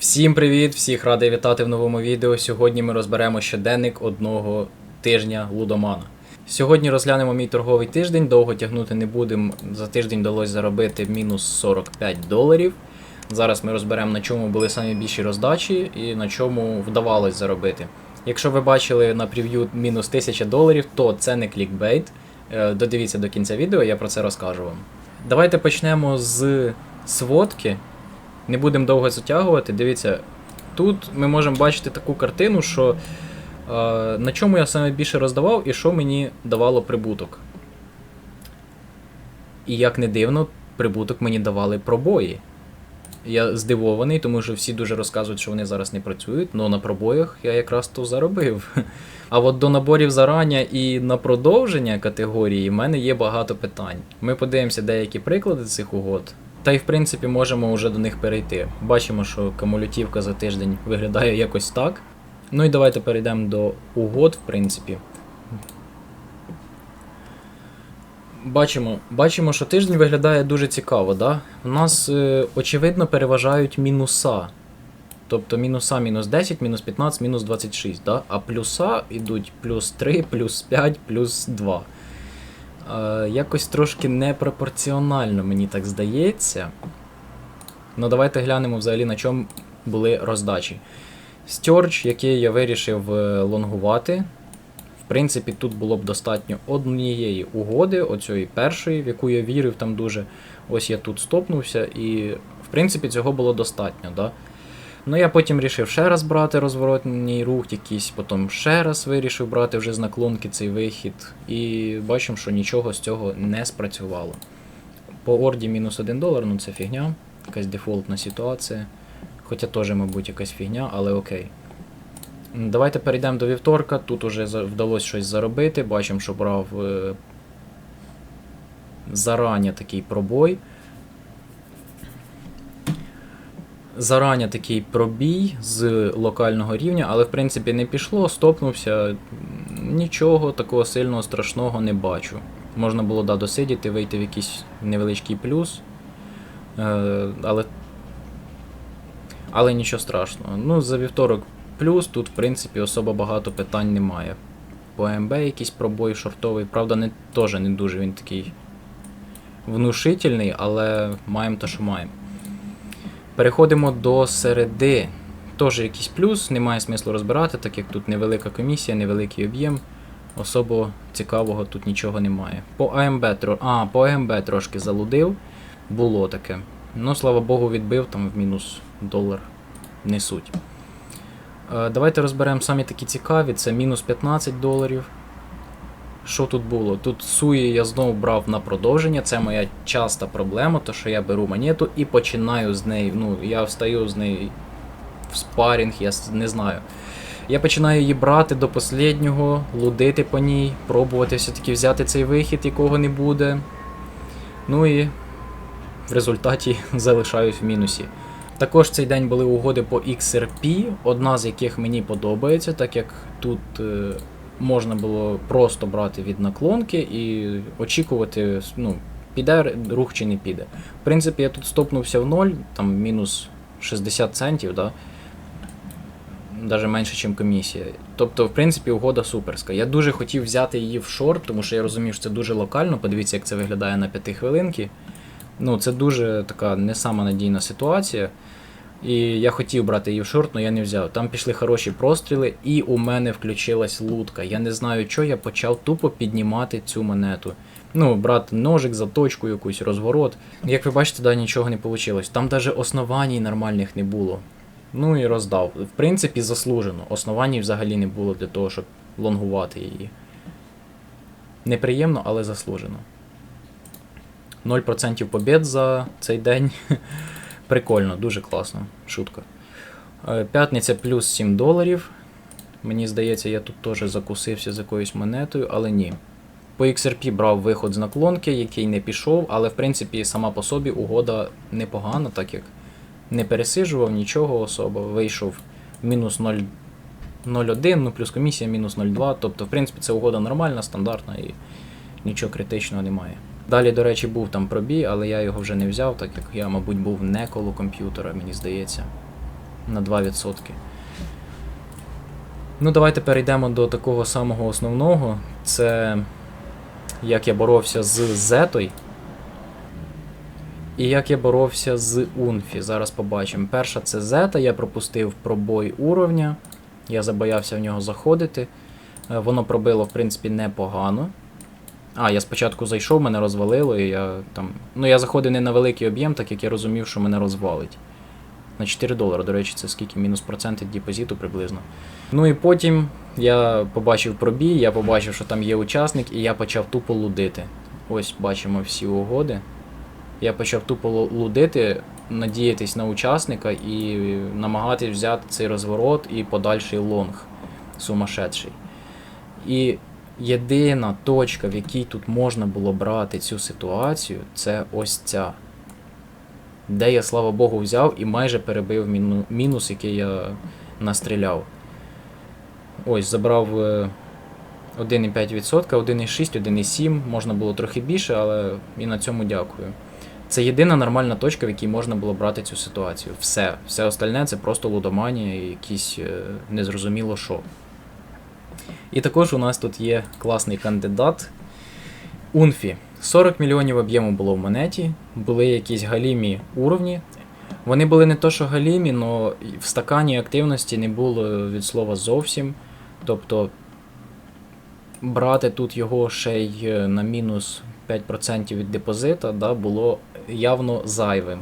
Всім привіт! Всіх радий вітати в новому відео. Сьогодні ми розберемо щоденник одного тижня лудомана. Сьогодні розглянемо мій торговий тиждень, довго тягнути не будемо. За тиждень вдалося заробити мінус 45 доларів. Зараз ми розберемо, на чому були самі більші роздачі і на чому вдавалось заробити. Якщо ви бачили на прев'ю мінус 1000 доларів, то це не клікбейт. Е, Додивіться до кінця відео, я про це розкажу вам. Давайте почнемо з сводки. Не будемо довго затягувати. Дивіться, тут ми можемо бачити таку картину, що е, на чому я саме більше роздавав і що мені давало прибуток. І як не дивно, прибуток мені давали пробої. Я здивований, тому що всі дуже розказують, що вони зараз не працюють, але на пробоях я якраз то заробив. А от до наборів зарання і на продовження категорії в мене є багато питань. Ми подивимося деякі приклади цих угод. Та й в принципі можемо вже до них перейти. Бачимо, що камулятивка за тиждень виглядає якось так. Ну і давайте перейдемо до угод, в принципі. Бачимо, бачимо, що тиждень виглядає дуже цікаво, да? У нас, е, очевидно, переважають мінуса. Тобто мінуса мінус 10, мінус 15, мінус 26, да? а плюса йдуть плюс 3, плюс 5, плюс 2. Е, якось трошки непропорціонально, мені так здається. Ну, давайте глянемо взагалі, на чому були роздачі. Стьорч, який я вирішив е, лонгувати. В принципі, тут було б достатньо однієї угоди, оцієї першої, в яку я вірив там дуже. Ось я тут стопнувся, і в принципі цього було достатньо. Да? Ну я потім вирішив ще раз брати розворотний рух, якийсь, потім ще раз вирішив брати вже з наклонки цей вихід. І бачимо, що нічого з цього не спрацювало. По орді мінус 1 долар, ну це фігня, якась дефолтна ситуація. Хоча теж, мабуть, якась фігня, але окей. Давайте перейдемо до вівторка. Тут уже вдалося щось заробити. Бачимо, що брав е, зарання такий пробой. Зарання такий пробій з локального рівня, але в принципі не пішло, стопнувся. Нічого такого сильного страшного не бачу. Можна було да, досидіти, вийти в якийсь невеличкий плюс. Е, але, але нічого страшного. Ну, за вівторок плюс, тут, в принципі, особо багато питань немає. По МБ якийсь пробой шортовий, правда, не, теж не дуже він такий внушительний, але маємо те, що маємо. Переходимо до середи. Теж якийсь плюс, немає смислу розбирати, так як тут невелика комісія, невеликий об'єм. Особо цікавого тут нічого немає. По АМБ, а, по АМБ трошки залудив. Було таке. Ну, слава Богу, відбив там в мінус долар. Не суть. Е, давайте розберемо самі такі цікаві. Це мінус 15 доларів. Що тут було? Тут суї я знову брав на продовження. Це моя часта проблема, то що я беру монету і починаю з неї. Ну, я встаю з неї в спарінг, я не знаю. Я починаю її брати до останнього, лудити по ній, пробувати все-таки взяти цей вихід, якого не буде. Ну і в результаті залишаюсь в мінусі. Також цей день були угоди по XRP, одна з яких мені подобається, так як тут е, можна було просто брати від наклонки і очікувати, ну, піде рух чи не піде. В принципі, я тут стопнувся в ноль, там мінус 60 центів, да? Навіть менше, ніж комісія. Тобто, в принципі, угода суперська. Я дуже хотів взяти її в шорт, тому що я розумів, що це дуже локально. Подивіться, як це виглядає на 5 хвилинки. Ну, це дуже така не сама надійна ситуація. І я хотів брати її в шорт, але я не взяв. Там пішли хороші простріли, і у мене включилась лутка. Я не знаю, що я почав тупо піднімати цю монету. Ну, брати ножик, заточку якусь, розворот. Як ви бачите, да, нічого не вийшло. Там навіть основаній нормальних не було. Ну і роздав. В принципі, заслужено. Основаній взагалі не було для того, щоб лонгувати її. Неприємно, але заслужено. 0% побід за цей день. Прикольно, дуже класно. Шутка. Е, П'ятниця плюс 7 доларів. Мені здається, я тут теж закусився з якоюсь монетою, але ні. По XRP брав виход з наклонки, який не пішов, але в принципі сама по собі угода непогана, так як не пересиджував нічого особо. Вийшов мінус 0 0,1, ну плюс комісія мінус 0,2. Тобто, в принципі, це угода нормальна, стандартна і нічого критичного немає. Далі, до речі, був там пробій, але я його вже не взяв, так як я, мабуть, був не коло комп'ютера, мені здається. на 2%. Ну, давайте перейдемо до такого самого основного. Це як я боровся з Зетою. І як я боровся з Унфі. Зараз побачимо. Перша це Зета, я пропустив пробой уровня. Я забоявся в нього заходити. Е, Воно пробило, в принципі, непогано. А, я спочатку зайшов, мене розвалило, і я там. Ну, я заходив не на великий об'єм, так як я розумів, що мене розвалить. На 4 долари, до речі, це скільки? Мінус процент від депозиту приблизно. Ну і потім я побачив пробій, я побачив, що там є учасник, і я почав тупо лудити. Ось бачимо всі угоди. Я почав тупо лудити, надіятись на учасника і намагатись взяти цей розворот і подальший лонг сумасшедший. І єдина точка, в якій тут можна було брати цю ситуацію, це ось ця. Де я, слава Богу, взяв і майже перебив мінус, який я настріляв. Ось, забрав е, 1,5%, 1,6, 1,7, можна було трохи більше, але і на цьому дякую. Це єдина нормальна точка, в якій можна було брати цю ситуацію. Все. Все остальне це просто лудоманія і якісь е, незрозуміло що. І також у нас тут є класний кандидат Унфі. 40 мільйонів об'єму було в монеті, були якісь галімі уровні. Вони були не то, що галімі, але в стакані активності не було від слова зовсім. Тобто брати тут його ще й е, на мінус 5% від депозита да, було явно зайвим.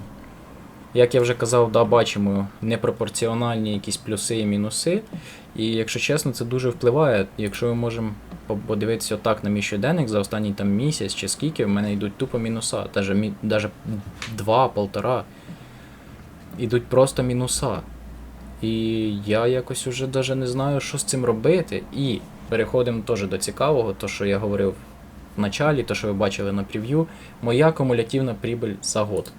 Як я вже казав, да, бачимо непропорціональні якісь плюси і мінуси. І якщо чесно, це дуже впливає. Якщо ми можемо подивитися отак на мій щоденник за останній там місяць чи скільки, в мене йдуть тупо мінуса. Даже, мі- даже два, полтора. Ідуть просто мінуса. І я якось уже даже не знаю, що з цим робити. І переходимо теж до цікавого, то що я говорив в началі, то що ви бачили на прев'ю. Моя кумулятивна прибыль за год.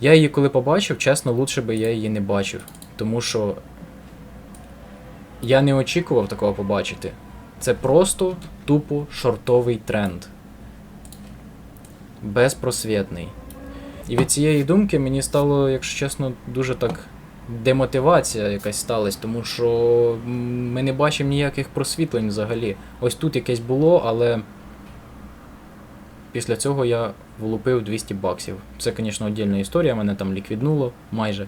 Я її коли побачив, чесно, лучше би я її не бачив. Тому що я не очікував такого побачити. Це просто тупо шортовий тренд. Безпросвітний. І від цієї думки мені стало, якщо чесно, дуже так демотивація якась сталася, тому що ми не бачимо ніяких просвітлень взагалі. Ось тут якесь було, але після цього я влупив 200 баксів. Це, звісно, віддільна історія, мене там ліквіднуло майже.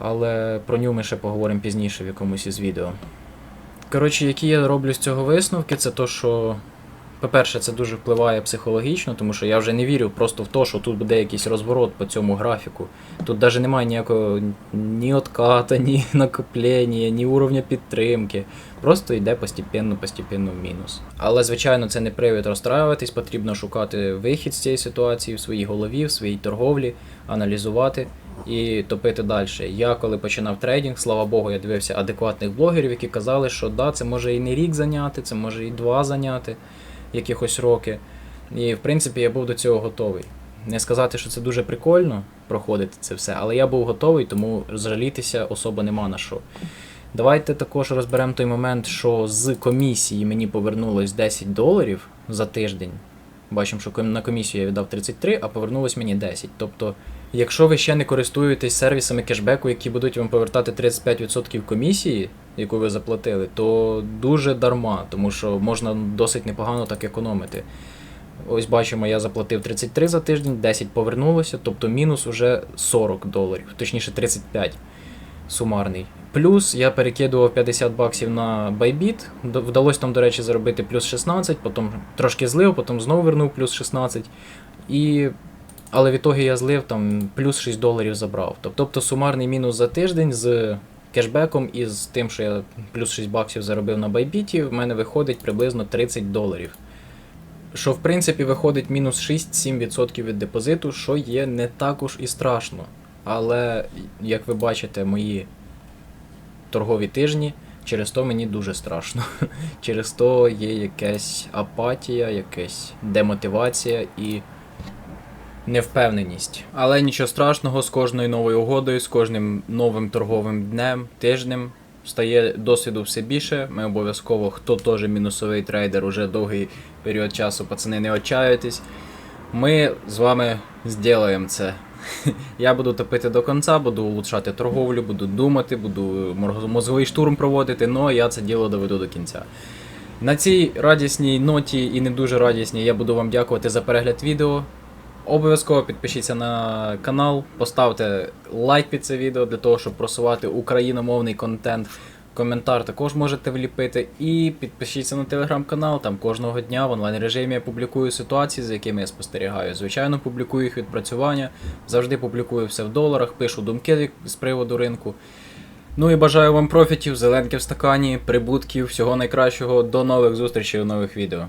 Але про нього ми ще поговоримо пізніше в якомусь із відео. Коротше, які я роблю з цього висновки, це то, що. По-перше, це дуже впливає психологічно, тому що я вже не вірю просто в те, що тут буде якийсь розворот по цьому графіку. Тут навіть немає ніякого ні отката, ні накоплення, ні уровня підтримки. Просто йде постепенно в мінус. Але, звичайно, це не привід розстраюватись, потрібно шукати вихід з цієї ситуації в своїй голові, в своїй торговлі, аналізувати і топити далі. Я коли починав трейдинг, слава Богу, я дивився адекватних блогерів, які казали, що да, це може і не рік зайняти, це може і два зайняти якихось роки. І в принципі я був до цього готовий. Не сказати, що це дуже прикольно проходити це все, але я був готовий, тому жалітися особо нема на що. Давайте також розберемо той момент, що з комісії мені повернулось 10 доларів за тиждень. Бачимо, що на комісію я віддав 33, а повернулось мені 10. Тобто, якщо ви ще не користуєтесь сервісами кешбеку, які будуть вам повертати 35% комісії, яку ви заплатили, то дуже дарма, тому що можна досить непогано так економити. Ось бачимо, я заплатив 33 за тиждень, 10 повернулося, тобто мінус уже 40 доларів, точніше 35 сумарний. Плюс я перекидував 50 баксів на Bybit, вдалося там, до речі, заробити плюс 16, потім трошки злив, потім знову вернув плюс 16. І... Але в ітогі я злив там плюс 6 доларів забрав. Тобто сумарний мінус за тиждень з кешбеком і з тим, що я плюс 6 баксів заробив на Bybit, в мене виходить приблизно 30 доларів. Що в принципі виходить мінус 6-7% від депозиту, що є не також і страшно. Але, як ви бачите, мої торгові тижні, через то мені дуже страшно. Через то є якась апатія, якась демотивація і невпевненість. Але нічого страшного, з кожною новою угодою, з кожним новим торговим днем, тижнем стає досвіду все більше. Ми обов'язково, хто теж мінусовий трейдер, уже довгий період часу, пацани, не отчаюйтесь. Ми з вами зробимо це. Я буду топити до кінця, буду улучшати торговлю, буду думати, буду мозговий штурм проводити, але я це діло доведу до кінця. На цій радісній ноті і не дуже радісній я буду вам дякувати за перегляд відео. Обов'язково підпишіться на канал, поставте лайк під це відео для того, щоб просувати україномовний контент. Коментар також можете вліпити. І підпишіться на телеграм-канал. Там кожного дня в онлайн режимі я публікую ситуації, за якими я спостерігаю. Звичайно, публікую їх відпрацювання. Завжди публікую все в доларах, пишу думки з приводу ринку. Ну і бажаю вам профітів, зеленки в стакані, прибутків, всього найкращого. До нових зустрічей у нових відео.